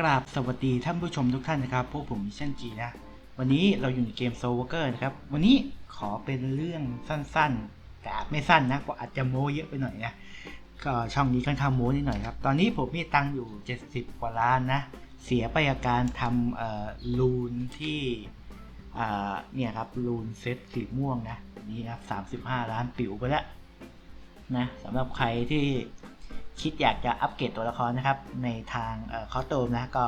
กราบสวัสดีท่านผู้ชมทุกท่านนะครับ พวกผมมิชชั่นจีนะ วันนี้เราอยู่ในเกมโซวเกอร์นะครับ วันนี้ขอเป็นเรื่องสั้นๆ แต่ไม่สั้นนะเพราะอาจจะโม้เยอะไปหน่อยนะ ก็ช่องนี้ค่อนข้างโม้นิดหน่อยครับ ตอนนี้ผมมีตังค์อยู่ 70 กว่าล้านนะ เสียไปกับการทำลูนที่เนี่ยครับลูนเซตสีม่วงนะ นี่ครับ 35 ล้านปิ๋วไปแล้วนะสำหรับใครที่ คิดอยากจะอัปเกรดตัวละครนะครับ ในทางเอ่อคอสโตมนะก็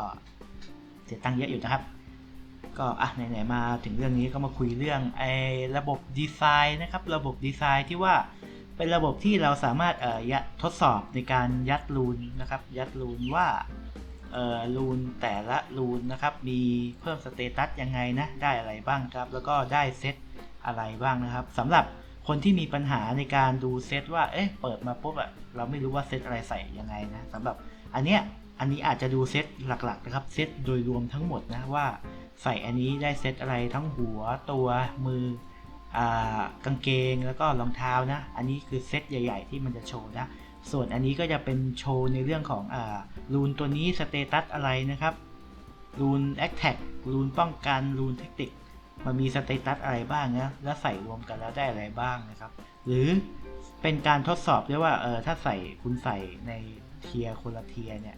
เสียตังค์เยอะอยู่นะครับ ก็อะไหนๆมาถึงเรื่องนี้ก็มาคุยเรื่องไอ้ระบบดีไซน์นะครับ ระบบดีไซน์ที่ว่าเป็นระบบที่เราสามารถเอ่อยทดสอบในการยัดรูนนะครับ ยัดรูนว่าเอ่อรูนแต่ละรูนนะครับ มีเพิ่มสเตตัสยังไงนะ ได้อะไรบ้างครับ แล้วก็ได้เซตอะไรบ้างนะครับสำหรับ คนที่มีปัญหาในการดูเซตว่า เอ๊ะ เปิดมาปุ๊บอะเราไม่รู้ว่าเซตอะไรใส่ยังไงนะสำหรับอันเนี้ย อันนี้อาจจะดูเซตหลักๆนะครับ เซตโดยรวมทั้งหมดนะว่าใส่อันนี้ได้เซตอะไรทั้งหัวตัวมืออากางเกงแล้วก็รองเท้านะ อันนี้คือเซตใหญ่ ๆ ที่มันจะโชว์นะ ส่วนอันนี้ก็จะเป็นโชว์ในเรื่องของอ่ารูนตัวนี้สเตตัสอะไรนะครับรูนแอคแท็กรูนป้องกันรูนเทคนิค มันมีสเตตัสอะไรบ้างนะ แล้วใส่รวมกันแล้วได้อะไรบ้างนะครับ หรือเป็นการทดสอบด้วยว่า เออ ถ้าใส่คุณใส่ในเทียร์คนละเทียร์เนี่ย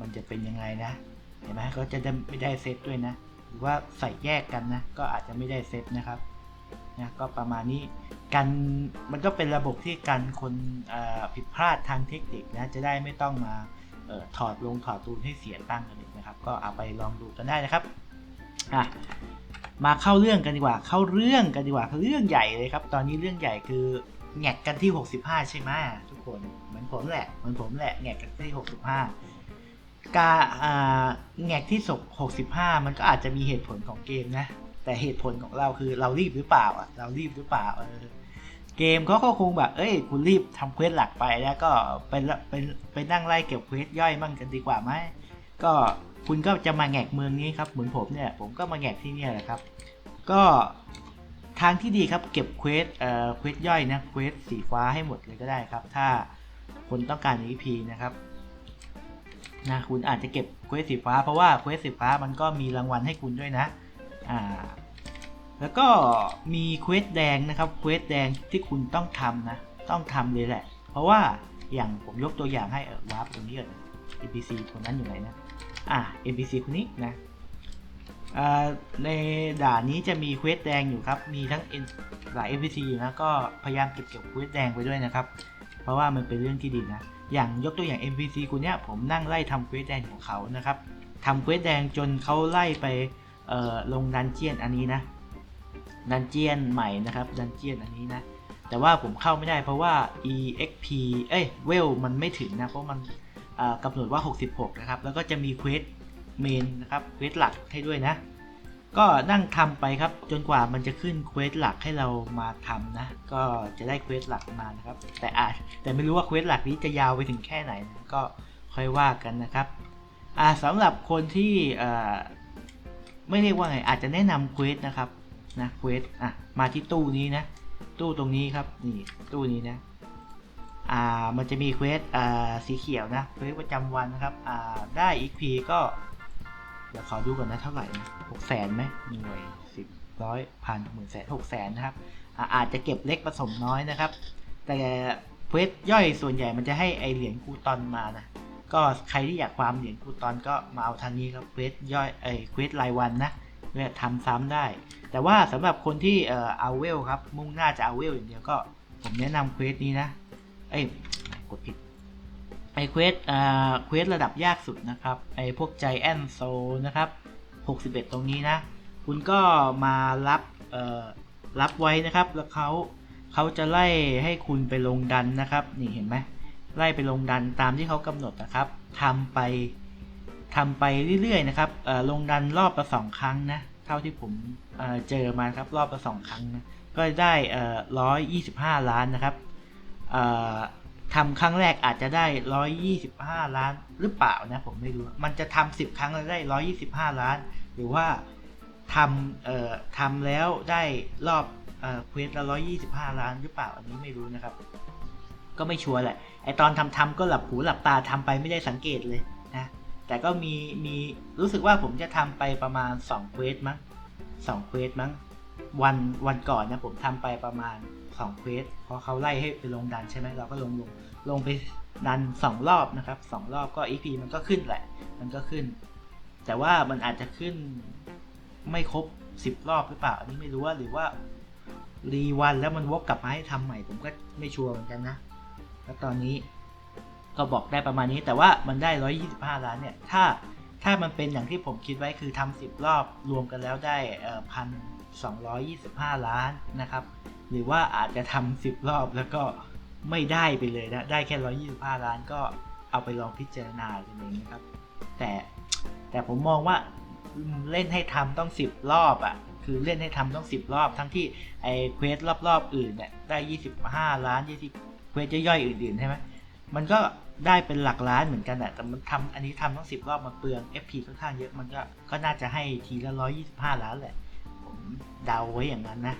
มันจะเป็นยังไงนะ เห็นไหมก็จะได้ไม่ได้เซตด้วยนะ หรือว่าใส่แยกกันนะ ก็อาจจะไม่ได้เซตนะครับ นะ ก็ประมาณนี้ กัน มันก็เป็นระบบที่กันคนผิดพลาดทางเทคนิคนะ จะได้ไม่ต้องมาออถอดลงถอดตูนให้เสียตั้งกันอีกนะครับ ก็เอาไปลองดูกันได้นะครับ อะ มาเข้าเรื่องกันดีกว่า เข้าเรื่องกันดีกว่าเรื่องใหญ่เลยครับ ตอนนี้เรื่องใหญ่คือแงกกันที่ 65 ใช่ไหมทุกคนเหมือนผมแหละเหมือนผมแหละแงกกันที่ 65 กาอ่าแงกที่ศก65 มันก็อาจจะมีเหตุผลของเกมนะ แต่เหตุผลของเราคือเรารีบหรือเปล่าอะเรารีบหรือเปล่าเออเกมเขาก็คงแบบ เอ้ย คุณรีบทำเควสหลักไปแล้วก็ไปไปไปนั่งไล่เก็บเควสย่อยมั่งกันดีกว่าไหมก็ คุณก็จะมาแงกเมืองนี้ครับเหมือนผมเนี่ยผมก็มาแงกที่นี่แหละครับ ก็ทางที่ดีครับเก็บเควสเอ่อเควสย่อยนะเควสสีฟ้าให้หมดเลยก็ได้ครับ ถ้าคนต้องการ EP นะครับนะคุณอาจจะเก็บเควสสีฟ้า เพราะว่าเควสสีฟ้ามันก็มีรางวัลให้คุณด้วยนะอ่าแล้วก็มีเควสแดงนะครับเควสแดงที่คุณต้องทำนะต้องทำเลยแหละ เพราะว่าอย่างผมยกตัวอย่างให้เออวาร์ปตรงนี้ก่อน NPC คนนั้นอยู่ไหนนะ อ่า NPC คนนี้นะในด่านนี้จะมีเควสแดงอยู่ครับ มีทั้งหลาย NPC อยู่นะ ก็พยายามเก็บเก็บเควสแดงไปด้วยนะครับ เพราะว่ามันเป็นเรื่องที่ดีนะ อย่างยกตัวอย่าง NPC คุณเนี้ยผมนั่งไล่ทำเควสแดงของเขานะครับทำเควสแดงจนเขาไล่ไปลงดันเจียนอันนี้นะ ดันเจียนใหม่นะครับ ดันเจียนอันนี้นะ แต่ว่าผมเข้าไม่ได้เพราะว่า exp เอ้ย เวลมันไม่ถึงนะ เพราะมัน กำหนดว่า 66 นะครับ แล้วก็จะมีเควสเมนนะครับ เควสหลักให้ด้วยนะ ก็นั่งทำไปครับ จนกว่ามันจะขึ้นเควสหลักให้เรามาทำนะ ก็จะได้เควสหลักมานะครับ แต่อาจแต่ไม่รู้ว่าเควสหลักนี้จะยาวไปถึงแค่ไหนนะก็ค่อยว่ากันนะครับอ่าสำหรับคนที่ไม่เรียกว่าไง อาจจะแนะนำเควสนะครับนะเควสอะมาที่ตู้นี้นะ ตู้ตรงนี้ครับ นี่ตู้นี้นะ อ่ามันจะมีเควสอ่าสีเขียวนะเควสประจำวันนะครับอ่าได้ XP ก็ เดี๋ยวขอดูก่อนนะเท่าไหร่นะหกแสนไหมหน่วยสิบร้อยพันหมื่นแสนหกแสนนะครับอาอาจจะเก็บเล็กผสมน้อยนะครับ แต่เควสย่อยส่วนใหญ่มันจะให้ไอเหรียญคูตอนมานะก็ใครที่อยากความเหรียญคูตอนก็มาเอาทางนี้ครับเควสย่อยไอเควสรายวันนะเนี่ยทำซ้ำได้ แต่ว่าสำหรับคนที่เอ่อเอาเวลครับมุ่งหน้าจะเอาเวลอย่างเดียวก็ ผมแนะนำเควสนี้นะ เอ้กดผิดไอเควสอ่าเควสระดับยากสุดนะครับ ไอพวกใจแอนโซนะครับ61 ตรงนี้นะ คุณก็มารับเอ่อรับไว้นะครับ แล้วเขาเขาจะไล่ให้คุณไปลงดันนะครับ นี่เห็นไหมไล่ไปลงดันตามที่เขากำหนดนะครับทำไปทำไปเรื่อยๆนะครับเอ่อลงดันรอบละสองครั้งนะเท่าที่ผมเอ่อเจอมาครับรอบละสองครั้งนะก็ได้เอ่อร้อยยี่สิบห้าล้านนะครับ ทำครั้งแรกอาจจะได้ร้อยยี่สิบห้าล้านหรือเปล่านะผมไม่รู้ มันจะทำสิบครั้งแล้วได้ร้อยยี่สิบห้าล้าน หรือว่าทำเอ่อทำแล้วได้รอบเอ่อเควสละร้อยยี่สิบห้าล้านหรือเปล่าอันนี้ไม่รู้นะครับ ก็ไม่ชัวร์แหละไอตอนทำทำก็หลับหูหลับตาทำไปไม่ได้สังเกตเลยนะแต่ก็มีมีรู้สึกว่าผมจะทำไปประมาณ2เควสมั้งสองเควสมั้งวันวันก่อนนะผมทำไปประมาณ 2เควสพอเขาไล่ให้ไปลงดันใช่ไหมเราก็ลงลงลงไปดันสองรอบนะครับสองรอบก็ EP มันก็ขึ้นแหละ มันก็ขึ้น แต่ว่ามันอาจจะขึ้นไม่ครบสิบรอบหรือเปล่า อันนี้ไม่รู้ว่าหรือว่ารีวันแล้วมันวกกลับมาให้ทำใหม่ผมก็ไม่ชัวร์เหมือนกันนะ แล้วตอนนี้ก็บอกได้ประมาณนี้ แต่ว่ามันได้ 125 ล้านเนี่ย ถ้าถ้ามันเป็นอย่างที่ผมคิดไว้คือทำสิบรอบรวมกันแล้วได้พันสองร้อยยี่สิบห้าล้านนะครับ หรือว่าอาจจะทำสิบรอบแล้วก็ไม่ได้ไปเลยนะ ได้แค่ร้อยี่สิบห้าล้านก็เอาไปลองพิจารณากันเองนะครับ แต่แต่ผมมองว่าเล่นให้ทำต้องสิบรอบอะ่ะคือเล่นให้ทำต้องสิบรอบ ทั้งที่ไอ้เควสรอบๆอื่นเนี่ยได้ยี่สิบห้าล้านยี่สิบเควสย่อยๆอื่นๆใช่ไหมมันก็ได้เป็นหลักล้านเหมือนกันอะแต่มันทำอันนี้ทำต้องสิบรอบมันเปลือง FP ค่อนข้างเยอะมันก็ก็น่าจะให้ทีละร้อยยี่สิบห้าล้านแหละผมเดาไว้อย่างนั้นนะ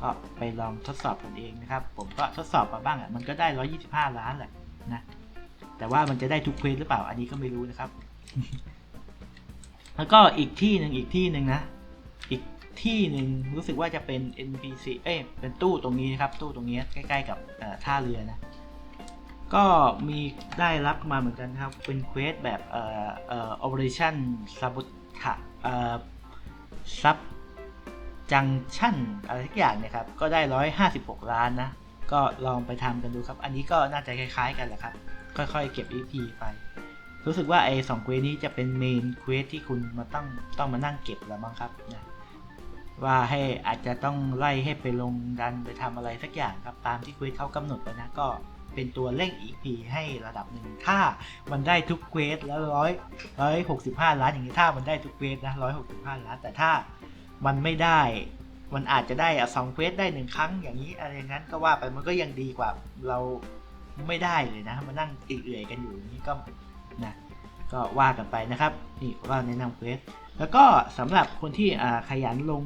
ก็ไปลองทดสอบกันเองนะครับ ผมก็ทดสอบมาบ้างอะมันก็ได้ร้อยี่สิบห้าล้านแหละนะแต่ว่ามันจะได้ทุกเควสหรือเปล่าอันนี้ก็ไม่รู้นะครับ แล้วก็อีกที่หนึ่งอีกที่หนึ่งนะ อีกที่หนึ่งรู้สึกว่าจะเป็น NPC เอ้ยเป็นตู้ตรงนี้นะครับ ตู้ตรงนี้ใกล้ๆกับท่าเรือนะก็มีได้รับมาเหมือนกันครับ เป็นเควสแบบเอ่อเอ่อ operation sabotage เอ่อซับ จังชั่นอะไรทุกอย่างเนี่ยครับ ก็ได้ร้อยห้าสิบหกล้านนะ ก็ลองไปทำกันดูครับ อันนี้ก็น่าจะคล้าย ๆ กันแหละครับ ค่อยๆ เก็บ EP ไป รู้สึกว่าไอ้สองเควสนี้จะเป็นเมนเควสที่คุณมาต้องต้องมานั่งเก็บแล้วมั้งครับนะว่าให้อาจจะต้องไล่ให้ไปลงดันไปทำอะไรสักอย่างครับ ตามที่เควสเขากำหนดไว้นะก็เป็นตัวเร่ง EP ให้ระดับหนึ่งถ้ามันได้ทุกเควสแล้วร้อยร้อยหกสิบห้าล้านอย่างนี้ถ้ามันได้ทุกเควสนะร้อยหกสิบห้าล้านแต่ถ้า มันไม่ได้ มันอาจจะได้อะสองเควสได้หนึ่งครั้งอย่างนี้อะไรอย่างนั้นก็ว่าไปมันก็ยังดีกว่าเราไม่ได้เลยนะมานั่งเอื่อยกันอยู่อย่างนี้ก็นะก็ว่ากันไปนะครับ นี่ว่าแนะนำเควสแล้วก็สำหรับคนที่อ่าขยันลง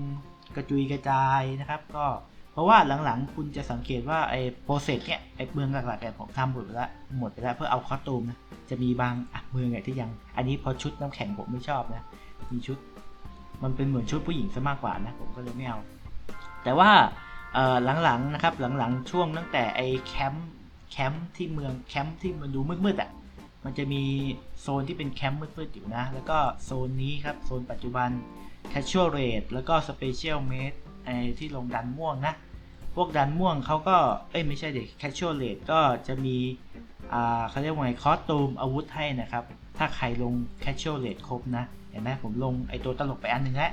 กระจุยกระจายนะครับ ก็เพราะว่าหลังๆ คุณจะสังเกตว่าไอ้โปรเซสเนี่ยไอ้เมืองหลักๆเนี่ยผมทำหมดไปแล้วหมดไปแล้วเพื่อเอาคอสตูมนะจะมีบางอะเมืองเนี่ยที่ยังอันนี้พอชุดน้ำแข็งผมไม่ชอบนะมีชุด มันเป็นเหมือนชุดผู้หญิงซะมากกว่านะผมก็เลยไม่เอา แต่ว่าหลังๆนะครับหลังๆช่วงตั้งแต่ไอ้แคมป์แคมป์ที่เมืองแคมป์ที่มันดูมืดๆอะมันจะมีโซนที่เป็นแคมป์มืดๆอยู่นะ แล้วก็โซนนี้ครับ โซนปัจจุบัน Casual Rate แล้วก็ Special Made ไอ้ที่ลงดันม่วงนะ พวกดันม่วงเขาก็ เอ้ยไม่ใช่เด็ก Casual Rate ก็จะมี อ่าเขาเรียกว่าไงคอสตูมอาวุธให้นะครับ ถ้าใครลง Casual Rate ครบนะ เห็นไหมผมลงไอตัวตลกไปอันหนึ่งแล้ว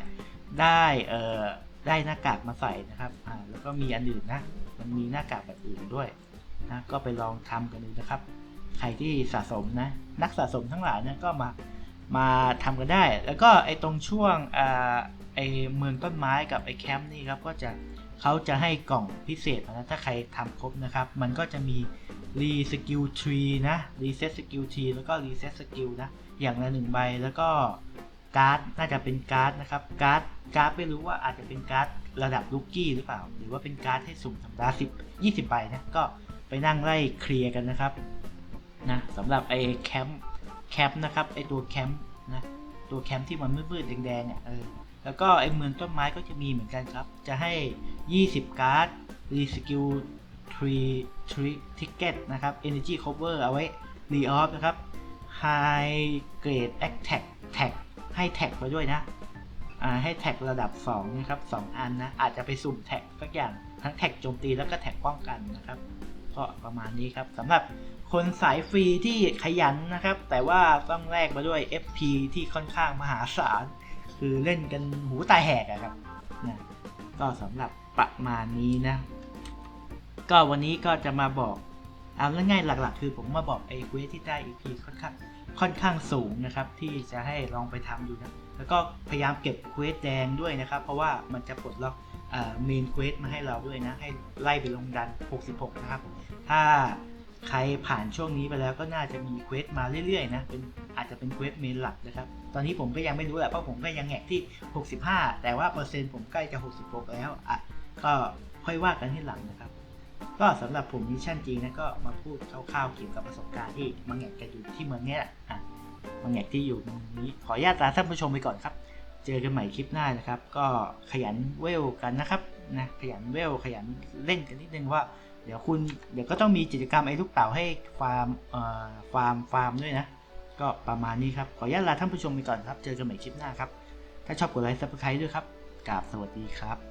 ได้เอ่อได้หน้ากากมาใส่นะครับอ่าแล้วก็มีอันอื่นนะ มันมีหน้ากากแบบอื่นด้วยนะก็ไปลองทำกันดูนะครับ ใครที่สะสมนะนักสะสมทั้งหลายนะก็มามาทำกันได้ แล้วก็ไอตรงช่วงอ่าไอเมืองต้นไม้กับไอแคมป์นี่ครับก็จะเขาจะให้กล่องพิเศษนะถ้าใครทำครบนะครับ มันก็จะมีรีสกิลทรีนะรีเซ็ตสกิลทรีแล้วก็รีเซ็ตสกิลนะอย่างละหนึ่งใบแล้วก็ การ์ดน่าจะเป็นการ์ดนะครับการ์ดการ์ดไม่รู้ว่าอาจจะเป็นการ์ดระดับลูกกี้หรือเปล่า หรือว่าเป็นการ์ดให้สุ่มธรรมดาสิบยี่สิบใบนะก็ไปนั่งไล่เคลียร์กันนะครับนะสำหรับไอ้แคมป์แคมป์นะครับไอ้ตัวแคมป์นะตัวแคมป์ที่มันมืดๆแดงๆอะเออแล้วก็ไอ้เมืองต้นไม้ก็จะมีเหมือนกันครับ จะให้ 20 การ์ดรีสกิล tree tree ticket นะครับ energy cover เอาไว้ re off นะครับ high grade attack tag ให้แท็กมาด้วยนะอ่าให้แท็กระดับ2นะครับ2อันนะอาจจะไปสุ่มแท็กสักอย่างทั้งแท็กโจมตีแล้วก็แท็กป้องกันนะครับก็ประมาณนี้ครับสำหรับคนสายฟรีที่ขยันนะครับ แต่ว่าต้องแลกมาด้วย FP ที่ค่อนข้างมหาศาล คือเล่นกันหูตายแหกอะครับนะก็สำหรับประมาณนี้นะ ก็วันนี้ก็จะมาบอกเอาง่ายๆหลัก ๆ คือผมมาบอกไอ้เควสที่ได้ EP ค่อนข้าง ค่อนข้างสูงนะครับ ที่จะให้ลองไปทำดูนะแล้วก็พยายามเก็บเควสแดงด้วยนะครับ เพราะว่ามันจะปลดล็อกเมนเควสมาให้เราด้วยนะ ให้ไล่ไปลงดัน 66 นะครับ ถ้าใครผ่านช่วงนี้ไปแล้วก็น่าจะมีเควสมาเรื่อยๆนะเป็นอาจจะเป็นเควสเมนหลักนะครับ ตอนนี้ผมก็ยังไม่รู้แหละเพราะผมก็ยังแงกที่ 65 แต่ว่าเปอร์เซ็นต์ผมใกล้จะ 66 แล้วอะก็ค่อยว่ากันที่หลังนะครับ ก็สำหรับผมมิชชั่นจริงนะก็มาพูดคร่าวๆเกี่ยวกับประสบการณ์ที่มาแงกกันอยู่ที่เมืองนี้แหละอะบางแงกที่อยู่ตรงนี้ ขออนุญาตลาท่านผู้ชมไปก่อนครับ เจอกันใหม่คลิปหน้านะครับ ก็ขยันเวลกันนะครับนะขยันเวลขยันเล่นกันนิดนึงว่า เดี๋ยวคุณเดี๋ยวก็ต้องมีกิจกรรมไอ้ลูกเต่าให้ฟาร์มเอ่อฟาร์มฟาร์มด้วยนะ ก็ประมาณนี้ครับขออนุญาตลาท่านผู้ชมไปก่อนครับ เจอกันใหม่คลิปหน้าครับถ้าชอบกดไลค์ซับสไครต์ด้วยครับกราบสวัสดีครับ